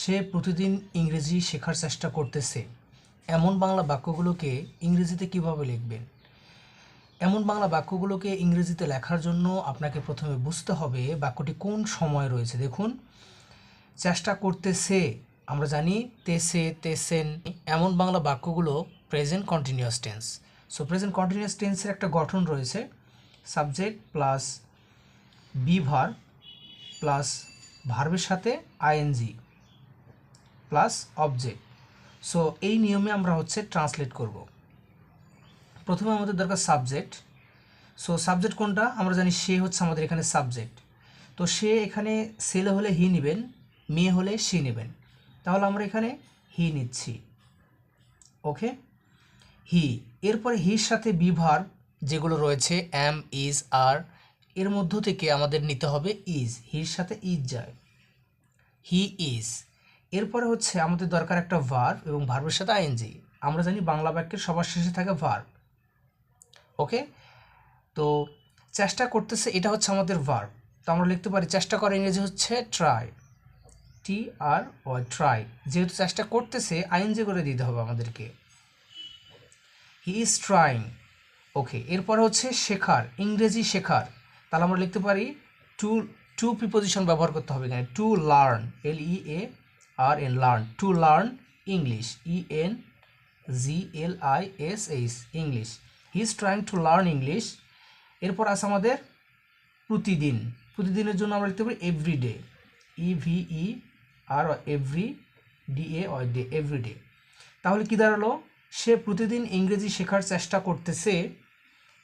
সে প্রতিদিন ইংরেজি শেখার চেষ্টা করতেছে। এমন বাংলা বাক্যগুলোকে ইংরেজিতে কীভাবে লিখবেন? এমন বাংলা বাক্যগুলোকে ইংরেজিতে লেখার জন্য আপনাকে প্রথমে বুঝতে হবে বাক্যটি কোন সময় রয়েছে। দেখুন, চেষ্টা করতেছে, আমরা জানি তেসে তেসেন এমন বাংলা বাক্যগুলো present continuous tense so present continuous টেন্সের একটা গঠন রয়েছে subject plus be verb plus ভার্বের সাথে আইএনজি প্লাস অবজেক্ট। সো এই নিয়মে আমরা হচ্ছে ট্রান্সলেট করব। প্রথমে আমাদের দরকার সাবজেক্ট। সো সাবজেক্ট কোনটা? আমরা জানি সে হচ্ছে আমাদের এখানে সাবজেক্ট। তো সে এখানে ছেলে হলে হি নেবেন মেয়ে হলে সি নেবেন। তাহলে আমরা এখানে হি নিচ্ছি। ওকে? হি। এরপরে হির সাথে বিভার যেগুলো রয়েছে এম ইজ আর এর মধ্য থেকে আমাদের নিতে হবে ইজ হির সাথে ইজ যায়। হি ইজ এরপরে হচ্ছে আমাদের দরকার একটা ভার্ব এবং ভার্বের সাথে আইএনজি আমরা জানি বাংলা বাক্যের সবার শেষে থাকে ভার্ব ওকে তো চেষ্টা করতেছে, এটা হচ্ছে আমাদের ভার্ব তো আমরা লিখতে পারি, চেষ্টা করা ইংরেজি হচ্ছে try T R Y try যেহেতু চেষ্টা করতেছে আইএনজি করে দিতে হবে আমাদেরকে। হি ইজ ট্রাইং ওকে এরপরে হচ্ছে শেখার, ইংরেজি শেখার। তাহলে আমরা লিখতে পারি টু টু প্রিপোজিশন ব্যবহার করতে হবে এখানে। To learn L E A R N learn to learn English E N G L I S H English he is trying to learn English এরপর আছে আমাদের প্রতিদিন। প্রতিদিনের জন্য আমরা লিখতে পারি everyday E V E R every D A Y day everyday তাহলে কী দাঁড়াল? সে প্রতিদিন ইংরেজি শেখার চেষ্টা করতেছে।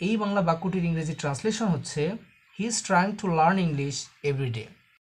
এই বাংলা বাক্যটির ইংরেজি ট্রান্সলেশন হচ্ছে he is trying to learn English everyday